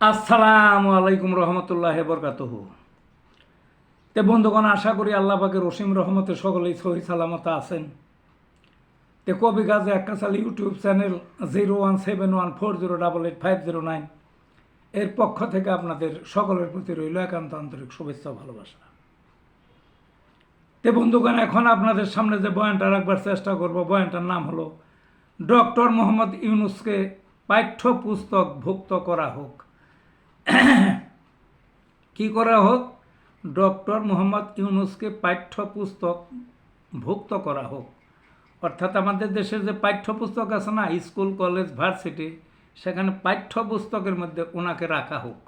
আসসালামু আলাইকুম রহমতুল্লাহ বরকাতহ। তে বন্ধুগণ, আশা করি আল্লাহ পাকের রসিম রহমতে সকলেই সহি সালামত আছেন। তে কবি গাজে একাশাল YouTube channel zero one seven one four zero double eight five zero nine এর পক্ষ থেকে আপনাদের সকলের প্রতি রইল একান্ত আন্তরিক শুভেচ্ছা ভালোবাসা। তে বন্ধুগণ, এখন আপনাদের সামনে যে বয়ানটা রাখবার চেষ্টা করব, বয়ানটার নাম হলো, ডক্টর মোহাম্মদ ইউনুসকে পাঠ্যপুস্তক ভুক্ত করা হোক। কি করা হোক ডক্টর মোহাম্মদ ইউনুসকে পাঠ্যপুস্তক ভুক্ত করা হোক অর্থাৎ আমাদের দেশের যে পাঠ্যপুস্তক আছে না, স্কুল, কলেজ, ভার্সিটি, সেখানে পাঠ্যপুস্তকের মধ্যে ওনাকে রাখা হোক।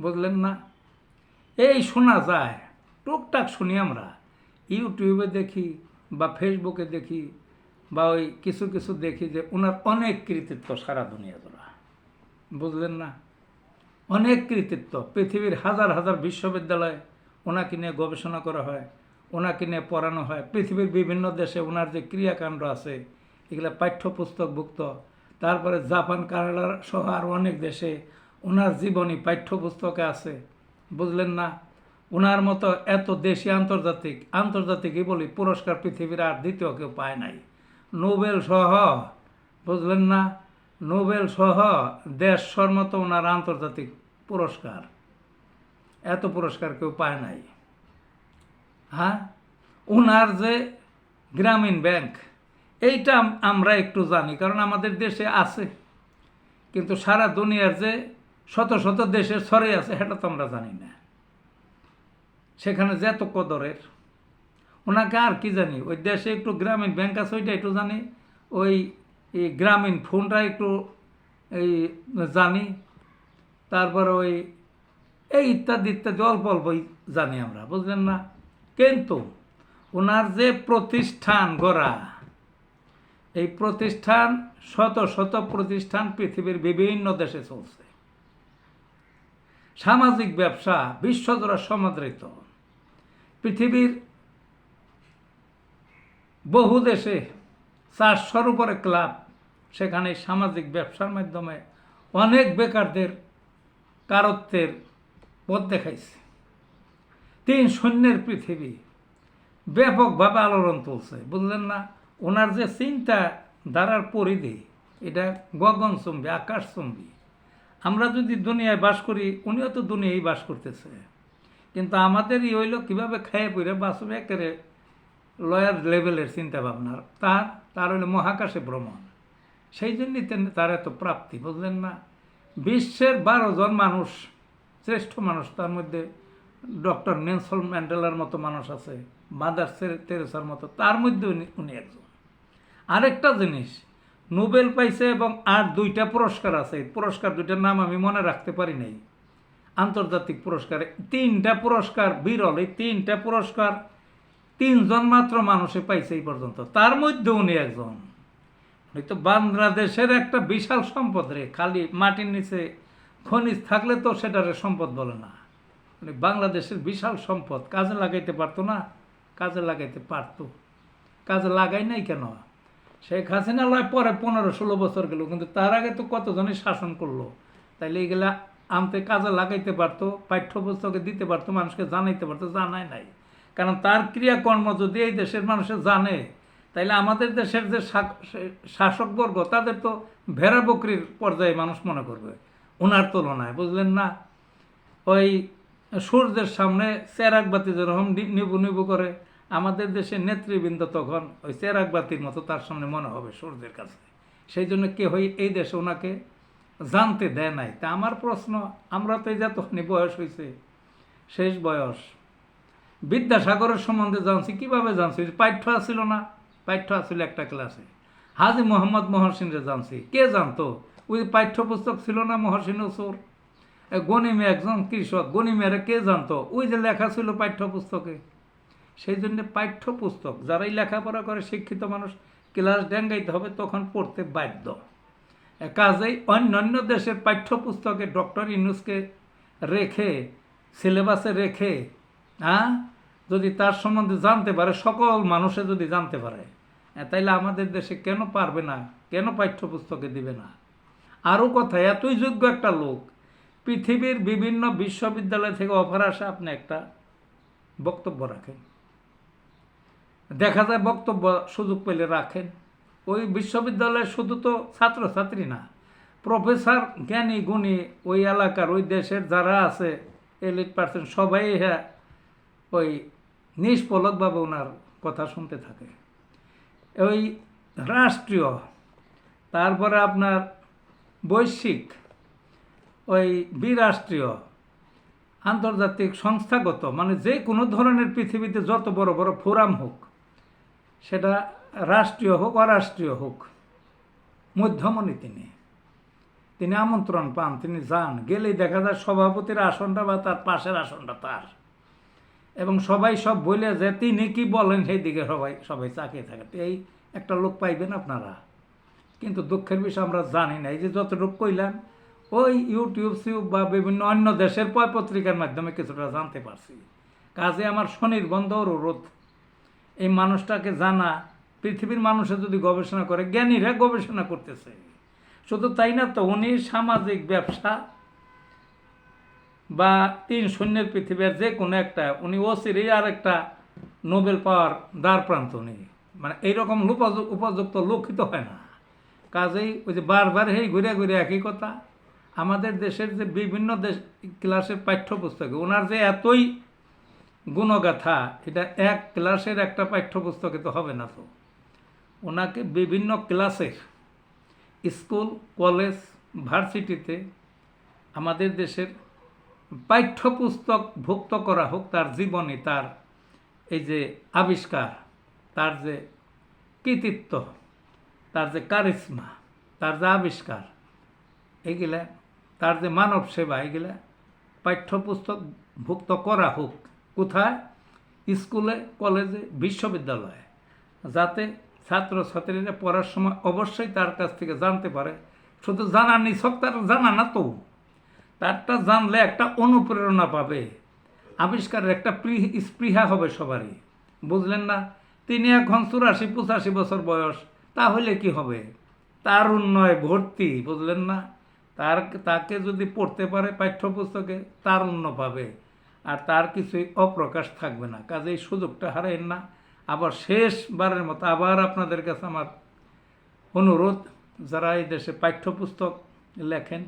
বুঝলেন না? এই শোনা যায়, টুকটাক শুনি আমরা। ইউটিউবে দেখি বা ফেসবুকে দেখি বা ওই কিছু কিছু দেখি যে ওনার অনেক কৃতিত্ব সারা দুনিয়া ধরা বুঝলেন না? অনেক কৃতিত্ব। পৃথিবীর হাজার হাজার বিশ্ববিদ্যালয়ে ওনাকে নিয়ে গবেষণা করা হয়, ওনাকে নিয়ে পড়ানো হয়। পৃথিবীর বিভিন্ন দেশে ওনার যে ক্রিয়াকাণ্ড আছে, এগুলো পাঠ্যপুস্তকভুক্ত তারপরে জাপান, কানাডা সহ আরও অনেক দেশে ওনার জীবনী পাঠ্যপুস্তকে আছে। বুঝলেন না? ওনার মতো এত দেশি আন্তর্জাতিক, আন্তর্জাতিকই বলি পুরস্কার পৃথিবীর আর দ্বিতীয় কেউ পায় নাই। নোবেল সহ, বুঝলেন না? নোবেল সহ দেশ মতো ওনার আন্তর্জাতিক পুরস্কার। এত পুরস্কার কেউ পায় নাই। হ্যাঁ? ওনার যে গ্রামীণ ব্যাংক, এইটা আমরা একটু জানি, কারণ আমাদের দেশে আছে। কিন্তু সারা দুনিয়ার যে শত শত দেশের ছড়ে আছে, সেটা তো আমরা জানি না। সেখানে যে এত কদরের। ওনাকে আর কি জানি? ওই দেশে একটু গ্রামীণ ব্যাংক আছে, ওইটা একটু জানি। ওই এই গ্রামীণ ফোনটা একটু এই জানি, তারপরে ওই, এই ইত্যাদি ইত্যাদি অল্প অল্পই জানি আমরা, বুঝলেন না? কিন্তু ওনার যে প্রতিষ্ঠান গড়া, এই প্রতিষ্ঠান শত শত প্রতিষ্ঠান পৃথিবীর বিভিন্ন দেশে চলছে। সামাজিক ব্যবসা বিশ্বজোড়া সমাদৃত। পৃথিবীর বহু দেশে চারশোর উপরে ক্লাব সেখানে সামাজিক ব্যবসার মাধ্যমে অনেক বেকারদের কারত্বের পথ দেখাইছে। তিন শূন্যের পৃথিবী ব্যাপকভাবে আলোড়ন তুলছে, বুঝলেন না? ওনার যে চিন্তা ধারার পরিধি, এটা গগনচুম্বী, আকাশচুম্বী। আমরা যদি দুনিয়ায় বাস করি, উনিও তো দুনিয়ায় বাস করতেছে। কিন্তু আমাদেরই হইল কীভাবে খেয়ে পড়ে বাঁচবে একেবারে লয়ার লেভেলের চিন্তা ভাবনার তার তার হইল মহাকাশে ভ্রমণ। সেই জন্যই তার এত প্রাপ্তি, বুঝলেন না? বিশ্বের বারো জন মানুষ, শ্রেষ্ঠ মানুষ, তার মধ্যে ডক্টর নেলসন ম্যান্ডেলার মতো মানুষ আছে, মাদার তেরেসার মতো, তার মধ্যে উনি একজন। আরেকটা জিনিস, নোবেল পাইছে এবং আর দুইটা পুরস্কার আছে পুরস্কার দুইটার নাম আমি মনে রাখতে পারি নাই। আন্তর্জাতিক পুরস্কার তিনটা পুরস্কার বিরল, এই তিনটা পুরস্কার তিনজন মাত্র মানুষে পাইছে এই পর্যন্ত, তার মধ্যে উনি একজন। তো বাংলাদেশের একটা বিশাল সম্পদ রে। খালি মাটির নিচে খনিজ থাকলে তো সেটারে সম্পদ বলে না। উনি বাংলাদেশের বিশাল সম্পদ, কাজে লাগাইতে পারতো না, কাজে লাগাইতে পারতো। কাজে লাগাই নাই কেন? শেখ হাসিনা লয় পরে পনেরো ষোলো বছর গেল, কিন্তু তার আগে তো কতজনই শাসন করল? তাইলে এগুলা আনতে কাজে লাগাইতে পারতো, পাঠ্যপুস্তকে দিতে পারতো, মানুষকে জানাইতে পারতো জানাই নাই। কারণ তার ক্রিয়াকর্ম যদি এই দেশের মানুষে জানে তাইলে আমাদের দেশের যে শাসকবর্গ তাদের তো ভেড়া বকরির পর্যায়ে মানুষ মনে করবে ওনার তুলনায়, বুঝলেন না? ওই সূর্যের সামনে চেরাক বাতি যেরকম নিবু নিবু করে, আমাদের দেশের নেতৃবৃন্দ তখন ওই চেরাক বাতির মতো তার সামনে মনে হবে সূর্যের কাছে। সেই জন্য কে হই এই দেশে ওনাকে জানতে দেয় নাই। তা আমার প্রশ্ন, আমরা তো এই যতখানি বয়স হয়েছে শেষ বয়স, বিদ্যাসাগরের সম্বন্ধে জানছি, কীভাবে জানছি? পাঠ্য আসছিল না? পাঠ্য আসছিল একটা ক্লাসে। হাজি মোহাম্মদ মহসিনরে জানছি। কে জানতো? ওই পাঠ্যপুস্তক ছিল না মহসিন ওসর? গনিমে একজন কৃষক গনিমেরে কে জানতো? ওই যে লেখা ছিল পাঠ্যপুস্তকে। সেই জন্য পাঠ্যপুস্তক, যারাই লেখাপড়া করে শিক্ষিত মানুষ, ক্লাস ডেঙ্গাইতে হবে তখন পড়তে বাধ্য। কাজেই অন্যান্য দেশের পাঠ্যপুস্তকে ডক্টর ইনুসকে রেখে, সিলেবাসে রেখে হ্যাঁ যদি তার সম্বন্ধে জানতে পারে, সকল মানুষে যদি জানতে পারে তাইলে আমাদের দেশে কেন পারবে না? কেন পাঠ্যপুস্তকে দিবে না? আরও কথা, এতই যোগ্য একটা লোক, পৃথিবীর বিভিন্ন বিশ্ববিদ্যালয় থেকে অফার আসে, আপনি একটা বক্তব্য রাখেন। দেখা যায় বক্তব্য সুযোগ পেলে রাখেন। ওই বিশ্ববিদ্যালয়ে শুধু তো ছাত্রছাত্রী না, প্রফেসর জ্ঞানী গুণী ওই এলাকার, ওই দেশের যারা আছে এলিট পার্সেন্ট সবাই হ্যাঁ ওই নিষ্পলকভাবে ওনার কথা শুনতে থাকে। ওই রাষ্ট্রীয়, তারপরে আপনার বৈশ্বিক, ওই বিরাষ্ট্রীয়, আন্তর্জাতিক সংস্থাগত মানে যে কোনো ধরনের পৃথিবীতে যত বড় বড় ফোরাম হোক, সেটা রাষ্ট্রীয় হোক, অরাষ্ট্রীয় হোক, মধ্যমণি তিনি। তিনি আমন্ত্রণ পান, তিনি যান, গেলেই দেখা যায় সভাপতির আসনটা বা তার পাশের আসনটা তার। এবং সবাই সব বলে যে, তিনি কি বলেন? সেই দিকে সবাই সবাই চাকিয়ে থাকে। এই একটা লোক পাইবেন আপনারা। কিন্তু দুঃখের বিষয় আমরা জানি না। এই যে যতটুকু কইলাম, ওই ইউটিউব, সিউব বা বিভিন্ন অন্য দেশের পয় পত্রিকার মাধ্যমে কিছুটা জানতে পারছি। কাজে আমার স্বনির্বন্ধ অনুরোধ, এই মানুষটাকে জানা, পৃথিবীর মানুষে যদি গবেষণা করে, জ্ঞানীরা গবেষণা করতেছে। শুধু তাই না তো উনি সামাজিক ব্যবসা বা তিন শূন্যের পৃথিবীর যে কোনো একটা, উনি অচিরেই আর একটা নোবেল পাওয়ার দ্বার প্রান্ত উনি। মানে এইরকম উপযুক্ত লক্ষিত হয় না। কাজেই ওই যে বারবার হেই ঘুরে ঘুরে একই কথা, আমাদের দেশের যে বিভিন্ন দেশ, ক্লাসের পাঠ্যপুস্তকে, ওনার যে এতই গুণগাথা, এটা এক ক্লাসের একটা পাঠ্যপুস্তকে তো হবে না তো। ওনাকে বিভিন্ন ক্লাসের স্কুল, কলেজ, ভার্সিটিতে আমাদের দেশের পাঠ্যপুস্তক ভুক্ত করা হোক, তার জীবনী তার এই যে আবিষ্কার, তার যে কৃতিত্ব, তার যে কারিশ্মা, তার যে আবিষ্কার, এগুলা, তার যে মানব সেবা, এগুলা পাঠ্যপুস্তক ভুক্ত করা হোক, কোথায়? স্কুলে, কলেজে, বিশ্ববিদ্যালয়ে, যাতে ছাত্রছাত্রীরা পড়ার সময় অবশ্যই তার কাছ থেকে জানতে পারে। শুধু জানা নিছক তার জানা না তো। তারটা জানলে একটা অনুপ্রেরণা পাবে। আবিষ্কারের একটা স্পৃহা হবে সবারই। বুঝলেন না? তিনি এখন চুরাশি, পঁচাশি বছর বয়স, তাহলে কি হবে? তার উন্নয় ভর্তি, বুঝলেন না? তার তাকে যদি পড়তে পারে পাঠ্যপুস্তকে, তার উন্ন পাবে। আর তার কিছুই অপ্রকাশ থাকবে না। কাজে এই সুযোগটা হারাইন না। আবার শেষবারের মতো আবার আপনাদের কাছে আমার অনুরোধ, যারা এই দেশে পাঠ্যপুস্তক লেখেন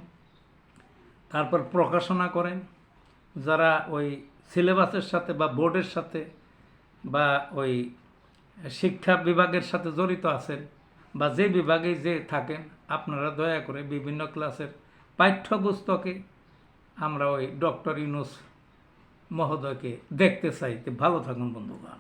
তারপর প্রকাশনা করেন। যারা ওই সিলেবাসের সাথে বা বোর্ডের সাথে বা ওই শিক্ষা বিভাগের সাথে জড়িত আছেন বা যে বিভাগে যে থাকেন, আপনারা দয়া করে বিভিন্ন ক্লাসের পাঠ্যপুস্তকে আমরা ওই ডক্টর ইউনুস মহোদয়কে দেখতে চাই। ভালো থাকুন বন্ধুগণ।